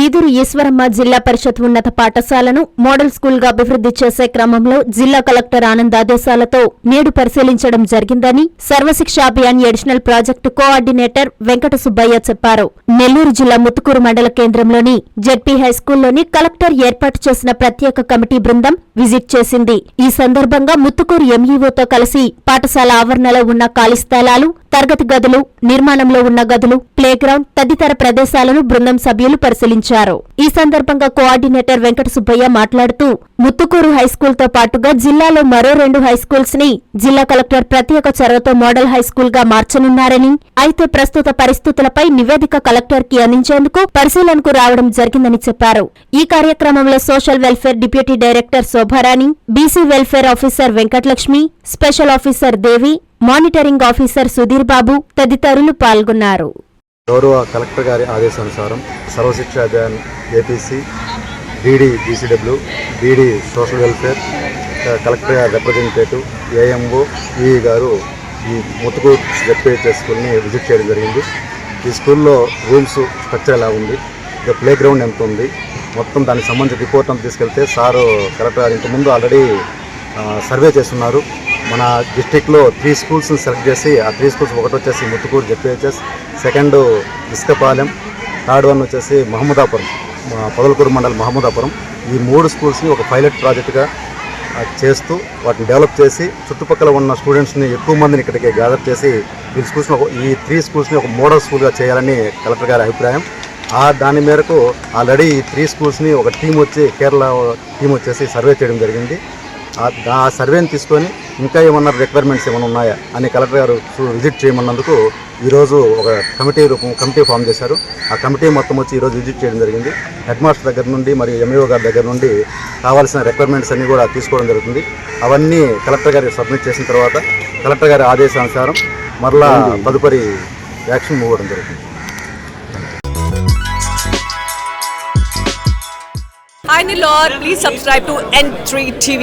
ఈదురు ఈశ్వరమ్మ జిల్లా పరిషత్ ఉన్నత పాఠశాలను మోడల్ స్కూల్గా అభివృద్ధి చేసే క్రమంలో జిల్లా కలెక్టర్ ఆనంద్ ఆదేశాలతో నేడు పరిశీలించడం జరిగిందని Sarvashiksha Abhiyan additional project coordinator Venkata Subbaiah చెప్పారు. నెల్లూరు జిల్లా ముత్తుకూరు మండల కేంద్రంలోని జెడ్పీ హైస్కూల్లోని కలెక్టర్ ఏర్పాటు చేసిన ప్రత్యేక కమిటీ బృందం విజిట్ చేసింది. ఈ సందర్భంగా ముత్తుకూరు ఎంఈఓతో కలిసి పాఠశాల ఆవరణలో ఉన్న ఖాళీ స్థలాలు తరగతి గదులు నిర్మాణంలో ఉన్న గదులు ప్లేగ్రౌండ్ తదితర ప్రదేశాలను బృందం సభ్యులు పరిశీలించారు. ఈ సందర్భంగా కోఆర్డినేటర్ వెంకట సుబ్బయ్య మాట్లాడుతూ ముత్తుకూరు హైస్కూల్తో పాటుగా జిల్లాలో మరో రెండు హైస్కూల్స్ని జిల్లా కలెక్టర్ ప్రత్యేక చొరవతో మోడల్ హైస్కూల్గా మార్చనున్నారని అయితే ప్రస్తుత పరిస్థితులపై నివేదిక కలెక్టర్కి అందించేందుకు పరిశీలనకు రావడం జరిగిందని చెప్పారు. ఈ కార్యక్రమంలో social welfare deputy director Shobharani BC welfare officer Venkatalakshmi special officer Devi monitoring officer Sudhir Babu తదితరులు పాల్గొన్నారు. గౌరవ కలెక్టర్ గారి ఆదేశానుసారం Sarvashiksha Abhiyan APC DD BCW DD social welfare collector గారి రిప్రజెంటేటివ్ ఏఎంఓ ఈఈ గారు ఈ ముత్తుకూరు జెడ్పీహెచ్ఎస్ స్కూల్ని విజిట్ చేయడం జరిగింది. ఈ స్కూల్లో రూమ్స్ స్ట్రక్చర్ ఎలా ఉంది? ఇంకా ప్లే గ్రౌండ్ ఎంత ఉంది? మొత్తం దానికి సంబంధించిన రిపోర్ట్ అంతా తీసుకెళ్తే సారు కలెక్టర్ గారు ఇంతకుముందు ఆల్రెడీ సర్వే చేస్తున్నారు. మన డిస్టిక్లో త్రీ స్కూల్స్ని సెలెక్ట్ చేసి ఆ త్రీ స్కూల్స్ ఒకటి వచ్చేసి Muthukur ZPHS second Isukapalem third one వచ్చేసి మహమ్మదాపురం పొదలకూరు మండలం మహమ్మదాపురం. ఈ మూడు స్కూల్స్ని ఒక పైలట్ ప్రాజెక్టుగా చేస్తూ వాటిని డెవలప్ చేసి చుట్టుపక్కల ఉన్న స్టూడెంట్స్ని ఎక్కువ మందిని ఇక్కడికి గ్యాదర్ చేసి ఈ స్కూల్స్ని ఒక ఈ త్రీ స్కూల్స్ని ఒక మోడల్ స్కూల్గా చేయాలని కలెక్టర్ గారి అభిప్రాయం. ఆ దాని మేరకు ఆల్రెడీ ఈ త్రీ స్కూల్స్ని ఒక టీం వచ్చి కేరళ టీం వచ్చేసి సర్వే చేయడం జరిగింది. ఆ ఆ సర్వేని తీసుకొని ఇంకా ఏమన్నా రిక్వైర్మెంట్స్ ఏమైనా ఉన్నాయా అని కలెక్టర్ గారు చూ- విజిట్ చేయమన్నందుకు ఈరోజు ఒక కమిటీ రూపం కమిటీ ఫామ్ చేశారు. ఆ కమిటీ మొత్తం వచ్చి ఈరోజు విజిట్ చేయడం జరిగింది. హెడ్ మాస్టర్ దగ్గర నుండి మరియు ఎంఈఓ గారి దగ్గర నుండి కావాల్సిన రిక్వైర్మెంట్స్ అన్నీ కూడా తీసుకోవడం జరుగుతుంది. అవన్నీ కలెక్టర్ గారికి సబ్మిట్ చేసిన తర్వాత కలెక్టర్ గారి ఆదేశానుసారం మరలా తదుపరి యాక్షన్ ఇవ్వడం జరుగుతుంది. Finally, Lord, please subscribe to N3 TV.